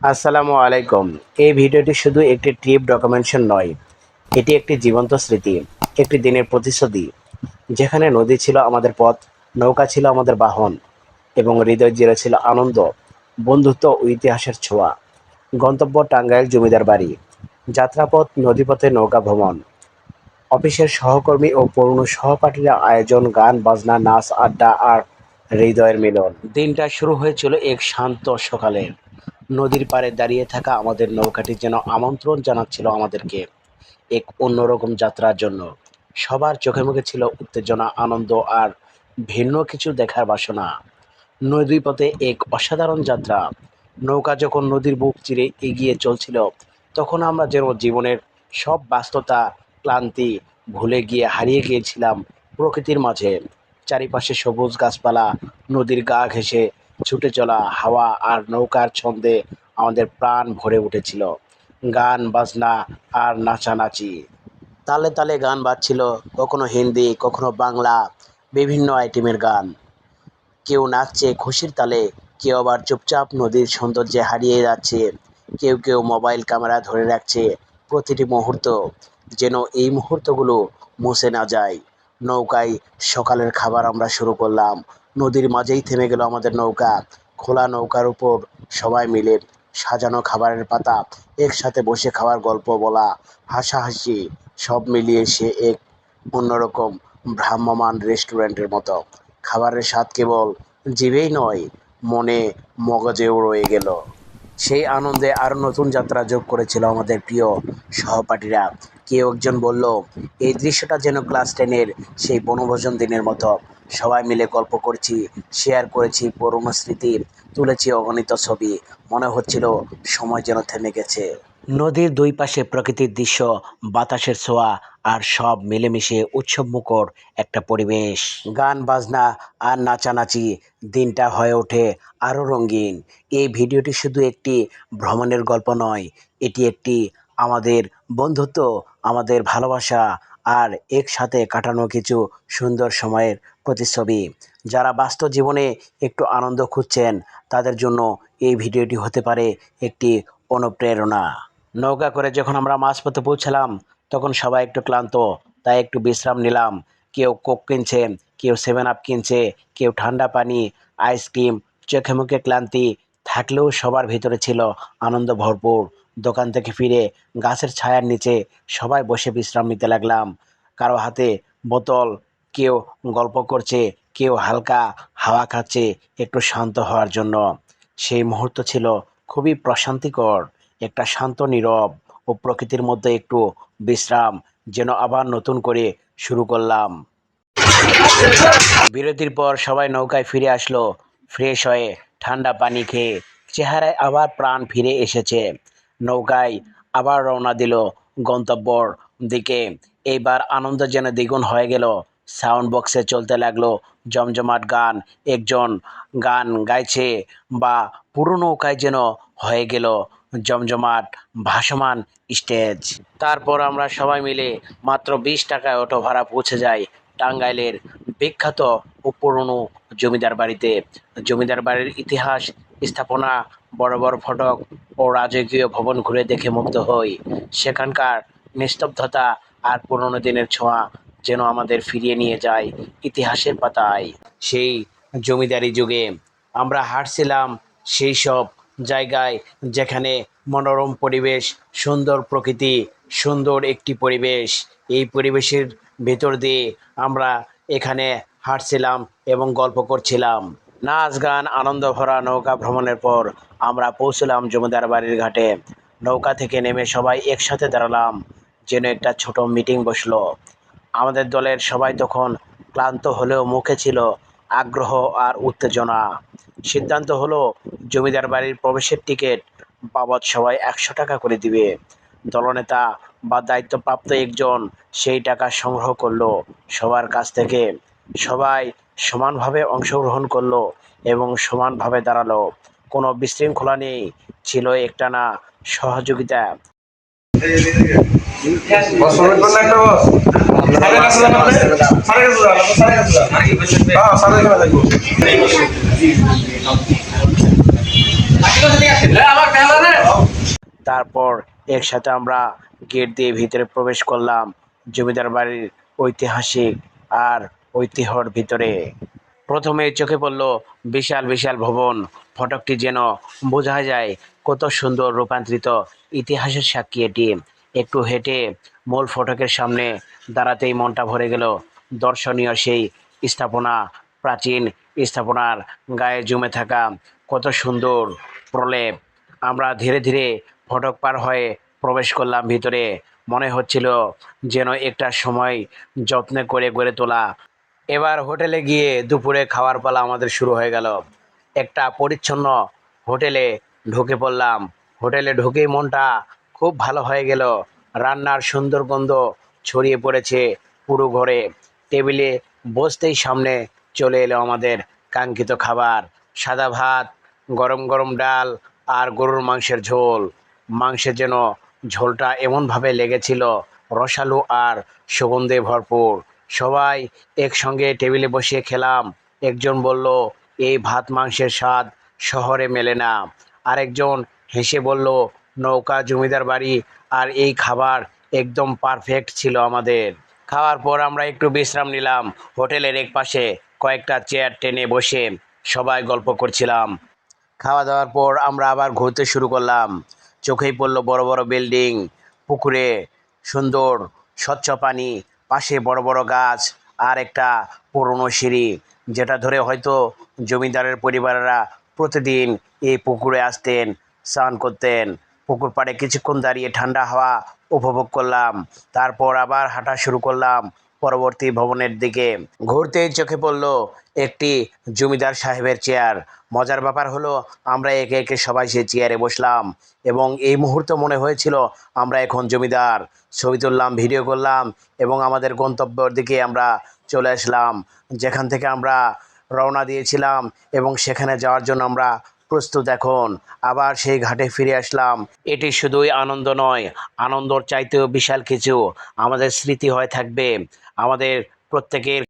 আসসালামু আলাইকুম। এই ভিডিওটি শুধু একটি ট্রিপ ডকুমেন্টেশন নয়, এটি একটি জীবন্ত স্মৃতি, একটি দিনের প্রতিশ্রুতি, যেখানে নদী ছিল আমাদের পথ, নৌকা ছিল আমাদের বাহন, এবং হৃদয় জিরে ছিল আনন্দ, বন্ধুত্ব ও ইতিহাসের ছোঁয়া। গন্তব্য টাঙ্গাইল জমিদার বাড়ি, যাত্রাপথ, নদীপথে নৌকা ভ্রমণ। অফিসের সহকর্মী ও পুরনো সহপাঠীরা আয়োজন গান, বাজনা, নাচ, আড্ডা আর হৃদয়ের মিলন। দিনটা শুরু হয়েছিল এক শান্ত সকালে। নদীর পাড়ে দাঁড়িয়ে থাকা আমাদের নৌকাটি যেন আমন্ত্রণ জানাচ্ছিল আমাদেরকে। এক অন্যরকম যাত্রার জন্য। সবার চোখে মুখে ছিল উত্তেজনা, আনন্দ আর ভিন্ন কিছু দেখার বাসনা। নদীপথে এক অসাধারণ যাত্রা। নৌকা যখন নদীর বুক চিরে এগিয়ে চলছিল, তখন আমরা যেন জীবনের সব ব্যস্ততা, ক্লান্তি ভুলে গিয়ে হারিয়ে গিয়েছিলাম প্রকৃতির মাঝে। চারিপাশে সবুজ গাছপালা, নদীর গা ঘেঁষে ছুটে চলা হাওয়া আর নৌকার ছন্দে আমাদের প্রাণ ভরে উঠেছিল। গান, বাজনা আর নাচানাচি। তালে তালে গান বাজছিল, কখনো হিন্দি, কখনো বাংলা, বিভিন্ন আইটেমের গান। কেউ নাচছে খুশির তালে, কেউ আবার চুপচাপ নদীর সৌন্দর্যে হারিয়ে যাচ্ছে, কেউ কেউ মোবাইল ক্যামেরা ধরে রাখছে প্রতিটি মুহূর্ত, যেন এই মুহূর্তগুলো মুছে না যায়। নৌকায় সকালের খাবার আমরা শুরু করলাম। নদীর মাঝেই থেমে গেল আমাদের নৌকা। খোলা নৌকার উপর সবাই মিলে সাজানো খাবারের পাতা, একসাথে বসে খাওয়ার গল্প বলা, হাসাহাসি, সব মিলিয়ে সে এক অন্যরকম ভ্রাম্যমান রেস্টুরেন্টের মতো। খাবারের স্বাদ কেবল জীবেই নয়, মনে মগজেও রয়ে গেল। সেই আনন্দে আরও নতুন যাত্রা যোগ করেছিল আমাদের প্রিয় সহপাঠীরা। কেউ একজন বলল, এই দৃশ্যটা যেন ক্লাস টেনের সেই বনভোজন দিনের মতো। সবাই মিলে গল্প করছি, শেয়ার করেছি পুরনো স্মৃতি তুলেছি অগণিত ছবি। মনে হচ্ছিল সময় যেন থেমে গেছে। নদীর দুই পাশে প্রকৃতির দৃশ্য, বাতাসের ছোঁয়া আর সব মিলেমিশে উৎসবমুখর একটা পরিবেশ। গান, বাজনা আর নাচানাচি, দিনটা হয়ে ওঠে আরও রঙিন। এই ভিডিওটি শুধু একটি ভ্রমণের গল্প নয়, এটি একটি আমাদের বন্ধুত্ব আমাদের ভালোবাসা আর একসাথে কাটানো কিছু সুন্দর সময়ের প্রতিচ্ছবি। যারা বাস্তব জীবনে একটু আনন্দ খুঁজছেন, তাদের জন্য এই ভিডিওটি হতে পারে একটি অনুপ্রেরণা। নৌকা করে যখন আমরা মাঝপথে পৌঁছালাম, তখন সবাই একটু ক্লান্ত, তাই একটু বিশ্রাম নিলাম। কেউ কোক কিনছে, কেউ সেভেন আপ কিনছে, কেউ ঠান্ডা পানি, আইসক্রিম, চোখে মুখে ক্লান্তি, থাকলেও সবার ভিতরে ছিল আনন্দ ভরপুর। দোকান থেকে ফিরে গাছের ছায়ার নিচে সবাই বসে বিশ্রাম নিতে লাগলাম। কারও হাতে বোতল, কেউ গল্প করছে, কেউ হালকা হাওয়া খাচ্ছে একটু শান্ত হওয়ার জন্য। সেই মুহূর্ত ছিল খুবই প্রশান্তিকর, একটা শান্ত নীরব ও প্রকৃতির মধ্যে একটু বিশ্রাম যেন আবার নতুন করে শুরু করলাম। বিরতির পর সবাই নৌকায় ফিরে আসলো, ফ্রেশ হয়ে ঠান্ডা পানি খেয়ে, চেহারায় আবার প্রাণ ফিরে এসেছে। নৌকায় আবার রওনা দিল। গন্তব্যর দিকে এইবার আনন্দ যেন দ্বিগুণ হয়ে গেল। সাউন্ড বক্সে চলতে লাগল জমজমাট গান। একজন গান গাইছে বা পুরো নৌকায় যেন হয়ে গেল জমজমাট ভাসমান স্টেজ। তারপর আমরা সবাই মিলে মাত্র বিশ টাকায় অটো ভাড়া পৌঁছে যাই টাঙ্গাইলের বিখ্যাত ও পুরনো জমিদার বাড়িতে। জমিদার বাড়ির ইতিহাস, স্থাপনা, বড় বড় ফটক ও রাজকীয় ভবন ঘুরে দেখে মুগ্ধ হই। সেখানকার নিস্তব্ধতা আর পুরনো দিনের ছোঁয়া যেন আমাদের ফিরিয়ে নিয়ে যায় ইতিহাসের পাতায়। সেই জমিদারি যুগে আমরা হাঁটছিলাম সেই সব জায়গায় যেখানে মনোরম পরিবেশ, সুন্দর প্রকৃতি, সুন্দর একটি পরিবেশ। এই পরিবেশের ভেতর দিয়ে আমরা এখানে হাঁটছিলাম এবং গল্প করছিলাম। নাচ, গান, আনন্দ ভরা নৌকা ভ্রমণের পর আমরা পৌঁছলাম জমিদার বাড়ির ঘাটে। নৌকা থেকে নেমে সবাই একসাথে দাঁড়ালাম, যেন একটা ছোট মিটিং বসল। আমাদের দলের সবাই তখন ক্লান্ত হলেও মুখে ছিল আগ্রহ আর উত্তেজনা। সিদ্ধান্ত হলো জমিদার বাড়ির প্রবেশের টিকিট বাবদ সবাই একশো টাকা করে দিবে। দলনেতা বা দায়িত্বপ্রাপ্ত একজন সেই টাকা সংগ্রহ করল সবার কাছ থেকে। সবাই সমানভাবে অংশগ্রহণ করল এবং সমানভাবে দাঁড়াল। কোনো বিশৃঙ্খলা নেই ছিল একটা না সহযোগিতা তারপর একসাথে আমরা গেট দিয়ে ভিতরে প্রবেশ করলাম। জমিদার বাড়ির ঐতিহাসিক আর ঐতিহ্যর ভিতরে। প্রথমে চোখে পড়ল বিশাল বিশাল ভবন। ফটকটি যেন বোঝা যায় কত সুন্দর রূপান্তরিত ইতিহাসের সাক্ষী এটি। একটু হেঁটে মূল ফটকের সামনে দাঁড়াতেই মনটা ভরে গেল দর্শনীয় সেই স্থাপনা। প্রাচীন স্থাপনার গায়ে জমে থাকা কত সুন্দর প্রলেপ। আমরা ধীরে ধীরে ফটক পার হয়ে প্রবেশ করলাম ভিতরে। মনে হচ্ছিল যেন একটা সময় যত্নে করে গড়ে তোলা এবার হোটেলে গিয়ে দুপুরে খাওয়ার পালা আমাদের শুরু হয়ে গেল। একটা পরিচ্ছন্ন হোটেলে ঢুকে পড়লাম। হোটেলে ঢুকেই মনটা খুব ভালো হয়ে গেল। রান্নার সুন্দর গন্ধ ছড়িয়ে পড়েছে পুরো ঘরে। টেবিলে বসতেই সামনে চলে এলো আমাদের কাঙ্ক্ষিত খাবার। সাদা ভাত, গরম গরম ডাল আর গরুর মাংসের ঝোল। মাংসের যেন ঝোলটা এমনভাবে লেগেছিল, রসালো আর সুগন্ধে ভরপুর। সবাই একসঙ্গে টেবিলে বসে খেলাম। একজন বলল, এই ভাত মাংসের স্বাদ শহরে মেলে না। আরেকজন হেসে বলল, নৌকা জমিদার বাড়ি আর এই খাবার একদম পারফেক্ট ছিল আমাদের। খাওয়ার পর আমরা একটু বিশ্রাম নিলাম। হোটেলের এক পাশে কয়েকটা চেয়ার টেনে বসে সবাই গল্প করছিলাম। খাওয়া দাওয়ার পর আমরা আবার ঘুরতে শুরু করলাম। চোখেই পড়ল বড় বড় বিল্ডিং, পুকুরে সুন্দর স্বচ্ছ পানি পাশে বড় বড় গাছ আর একটা পুরনো সিঁড়ি, যেটা ধরে হয়তো জমিদারের পরিবারেরা প্রতিদিন এই পুকুরে আসতেন, স্নান করতেন। পুকুর পাড়ে কিছুক্ষণ দাঁড়িয়ে ঠান্ডা হাওয়া উপভোগ করলাম। তারপর আবার হাঁটা শুরু করলাম। পরবর্তী ভবনের দিকে। ঘুরতেই চোখে পড়ল একটি জমিদার সাহেবের চেয়ার। মজার ব্যাপার হলো, আমরা একে একে সবাই সেই চেয়ারে বসলাম এবং এই মুহূর্তে মনে হয়েছিল আমরা এখন জমিদার। ছবি তুললাম, ভিডিও করলাম এবং আমাদের গন্তব্যের দিকে আমরা চলে আসলাম। যেখান থেকে আমরা রওনা দিয়েছিলাম এবং সেখানে যাওয়ার জন্য আমরা প্রস্তুত এখন। আবার সেই ঘাটে ফিরে আসলাম। এটি শুধুই আনন্দ নয়, আনন্দর চাইতেও বিশাল কিছু। আমাদের স্মৃতি হয়ে থাকবে। আমাদের প্রত্যেকের